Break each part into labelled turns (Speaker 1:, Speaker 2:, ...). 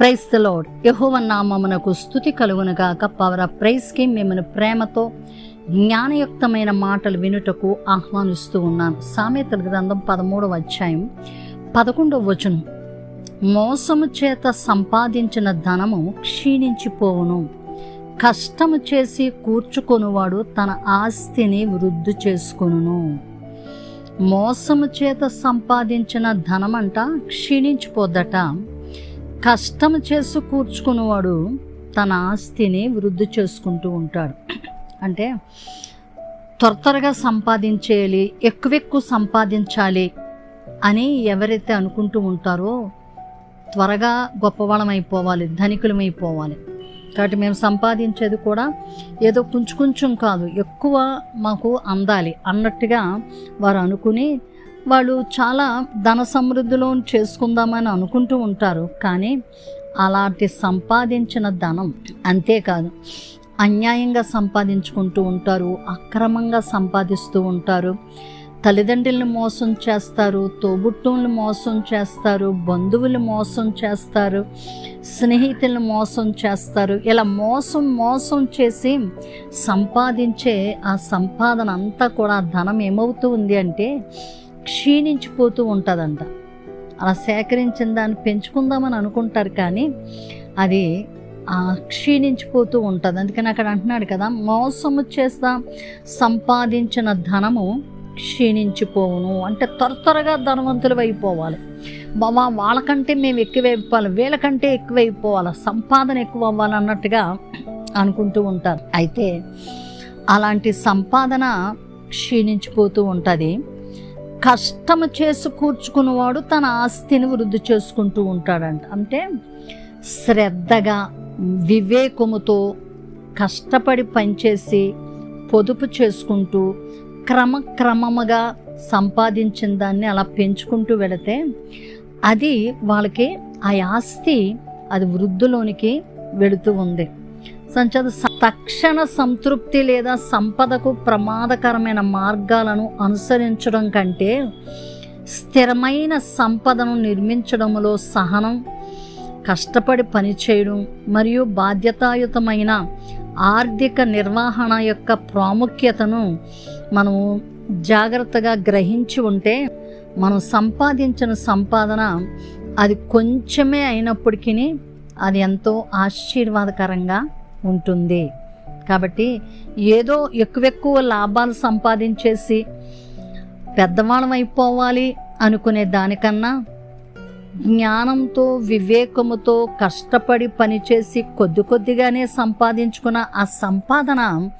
Speaker 1: Price the load యహోవ నామమునకు స్థుతి కలుగునుగాక పవర్ ఆఫ్ ప్రైస్కి మిమ్మల్ని ప్రేమతో జ్ఞానయుక్తమైన మాటలు వినుటకు ఆహ్వానిస్తూ ఉన్నాను. సామెతల గ్రంథం పదమూడవ అధ్యాయం పదకొండవ వచనం. మోసము చేత సంపాదించిన ధనము క్షీణించిపోవును. కష్టము చేసి కూర్చుకొనువాడు తన ఆస్తిని వృద్ధి చేసుకొనును. మోసము చేత సంపాదించిన ధనమంట క్షీణించిపోద్దట. కష్టం చేసి కూర్చుకున్నవాడు తన ఆస్తిని వృద్ధి చేసుకుంటూ ఉంటాడు. అంటే త్వర త్వరగా సంపాదించేయాలి ఎక్కువ ఎక్కువ సంపాదించాలి అని ఎవరైతే అనుకుంటూ ఉంటారో త్వరగా గొప్పవాళ్ళం అయిపోవాలి ధనికులం అయిపోవాలి కాబట్టి మేము సంపాదించేది కూడా ఏదో కొంచెం కొంచెం కాదు ఎక్కువ మాకు అందాలి అన్నట్టుగా వారు అనుకుని వాళ్ళు చాలా ధన సమృద్ధిలో చేసుకుందామని అనుకుంటూ ఉంటారు. కానీ అలాంటి సంపాదించిన ధనం అంతేకాదు. అన్యాయంగా సంపాదించుకుంటూ ఉంటారు అక్రమంగా సంపాదిస్తూ ఉంటారు. తల్లిదండ్రులను మోసం చేస్తారు తోబుట్టువులను మోసం చేస్తారు బంధువులు మోసం చేస్తారు స్నేహితులను మోసం చేస్తారు. ఇలా మోసం మోసం చేసి సంపాదించే ఆ సంపాదన అంతా కూడా ధనం ఏమవుతూ ఉంది అంటే క్షీణించిపోతూ ఉంటుందంట. అలా సేకరించిన దాన్ని పెంచుకుందామని అనుకుంటారు కానీ అది క్షీణించిపోతూ ఉంటుంది. అందుకని అక్కడ అంటున్నాడు కదా మోసము చేస్తా సంపాదించిన ధనము క్షీణించిపోవును. అంటే త్వర త్వరగా ధనవంతులు అయిపోవాలి. బాబా వాళ్ళకంటే మేము ఎక్కువైపోవాలి వీళ్ళకంటే ఎక్కువైపోవాలి సంపాదన ఎక్కువ అవ్వాలి అన్నట్టుగా అనుకుంటూ ఉంటారు. అయితే అలాంటి సంపాదన క్షీణించిపోతూ ఉంటుంది. కష్టము చేసి కూర్చుకున్నవాడు తన ఆస్తిని వృద్ధి చేసుకుంటూ ఉంటాడంట. అంటే శ్రద్ధగా వివేకముతో కష్టపడి పనిచేసి పొదుపు చేసుకుంటూ క్రమక్రమముగా సంపాదించిన దాన్ని అలా పెంచుకుంటూ వెళితే అది వాళ్ళకి ఆ ఆస్తి అది వృద్ధిలోనికి వెళుతూ ఉంది. సంచద తక్షణ సంతృప్తి లేదా సంపదకు ప్రమాదకరమైన మార్గాలను అనుసరించడం కంటే స్థిరమైన సంపదను నిర్మించడంలో సహనం కష్టపడి పనిచేయడం మరియు బాధ్యతాయుతమైన ఆర్థిక నిర్వహణ యొక్క ప్రాముఖ్యతను మనము జాగ్రత్తగా గ్రహించి ఉంటే మనం సంపాదించిన సంపాదన అది కొంచెమే అయినప్పటికీ అది ఎంతో ఆశీర్వాదకరంగా ఉంటుంది. కాబట్టి ఏదో ఎక్కువ ఎక్కువ లాభాలు సంపాదించేసి పెద్దవాళ్ళం అయిపోవాలి అనుకునే దానికన్నా జ్ఞానంతో వివేకముతో కష్టపడి పనిచేసి కొద్ది కొద్దిగానే సంపాదించుకున్న ఆ సంపాదన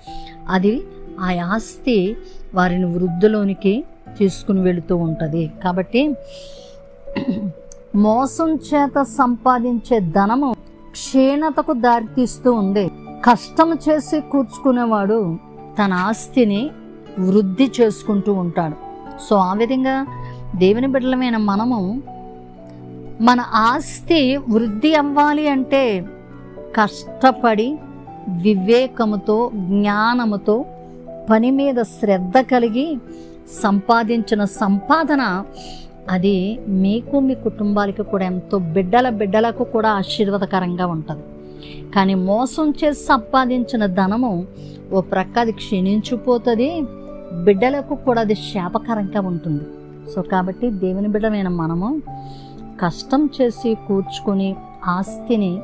Speaker 1: అది ఆ ఆస్తి వారిని వృద్ధిలోనికి తీసుకుని వెళుతూ ఉంటుంది. కాబట్టి మోసం చేత సంపాదించే ధనము క్షీణతకు దారితీస్తూ ఉంది. కష్టం చేసి కూర్చుకునేవాడు తన ఆస్తిని వృద్ధి చేసుకుంటూ ఉంటాడు. సో ఆ విధంగా దేవుని బిడ్డలమైన మనము మన ఆస్తి వృద్ధి అవ్వాలి అంటే కష్టపడి వివేకముతో జ్ఞానముతో పని మీద శ్రద్ధ కలిగి సంపాదించిన సంపాదన అది మీకు మీ కుటుంబాలకి కూడా ఎంతో బిడ్డల బిడ్డలకు కూడా ఆశీర్వాదకరంగా ఉంటుంది. కానీ మోసం చేసి సంపాదించిన ధనము ఓ ప్రక్క అది క్షీణించిపోతుంది బిడ్డలకు కూడా అది శాపకరంగా ఉంటుంది. సో కాబట్టి దేవుని బిడ్డమైన మనము కష్టం చేసి కూర్చుకొని ఆస్తిని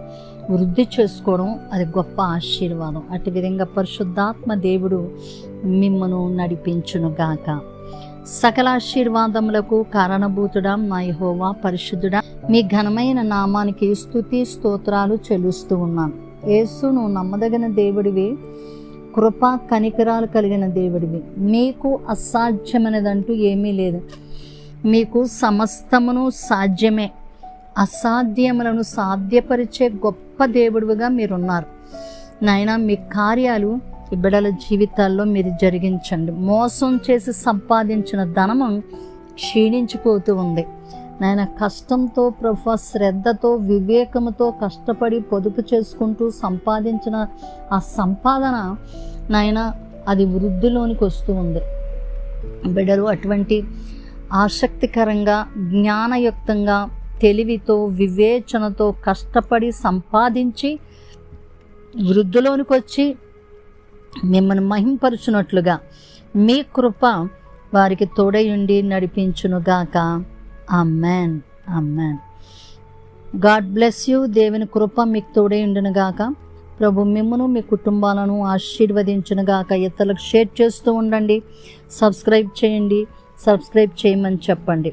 Speaker 1: వృద్ధి చేసుకోవడం అది గొప్ప ఆశీర్వాదం. అటు విధంగా పరిశుద్ధాత్మ దేవుడు మిమ్మను నడిపించునుగాక. సకల ఆశీర్వాదములకు కారణభూతుడా మా యెహోవా పరిశుద్ధుడా మీ ఘనమైన నామానికి స్థుతి స్తోత్రాలు చెల్లుస్తూ ఉన్నాను. యేసు నువ్వు నమ్మదగిన దేవుడివి కృప కనికరాలు కలిగిన దేవుడివి. మీకు అసాధ్యమైనదంటూ ఏమీ లేదు. మీకు సమస్తమును సాధ్యమే. అసాధ్యములను సాధ్యపరిచే గొప్ప దేవుడుగా మీరున్నారు. నాయన మీ కార్యాలు ఈ బిడ్డల జీవితాల్లో మీరు జరిగించండి. మోసం చేసి సంపాదించిన ధనము క్షీణించిపోతూ ఉంది. నాయన కష్టంతో ప్రభు శ్రద్ధతో వివేకముతో కష్టపడి పొదుపు చేసుకుంటూ సంపాదించిన ఆ సంపాదన నాయన అది వృద్ధిలోనికి వస్తూ ఉంది. బిడ్డలు అటువంటి ఆసక్తికరంగా జ్ఞానయుక్తంగా తెలివితో వివేచనతో కష్టపడి సంపాదించి వృద్ధిలోనికి వచ్చి మిమ్మల్ని మహింపరుచున్నట్లుగా మీ కృప వారికి తోడయుండి నడిపించునుగాక. Amen amen God bless you. దేవుని కృప మీకు తోడయుండునుగాక. ప్రభు మిమ్మను మీ కుటుంబాలను ఆశీర్వదించునుగాక. ఇతరులకు షేర్ చేస్తూ ఉండండి. సబ్స్క్రైబ్ చేయండి. సబ్స్క్రైబ్ చేయమని చెప్పండి.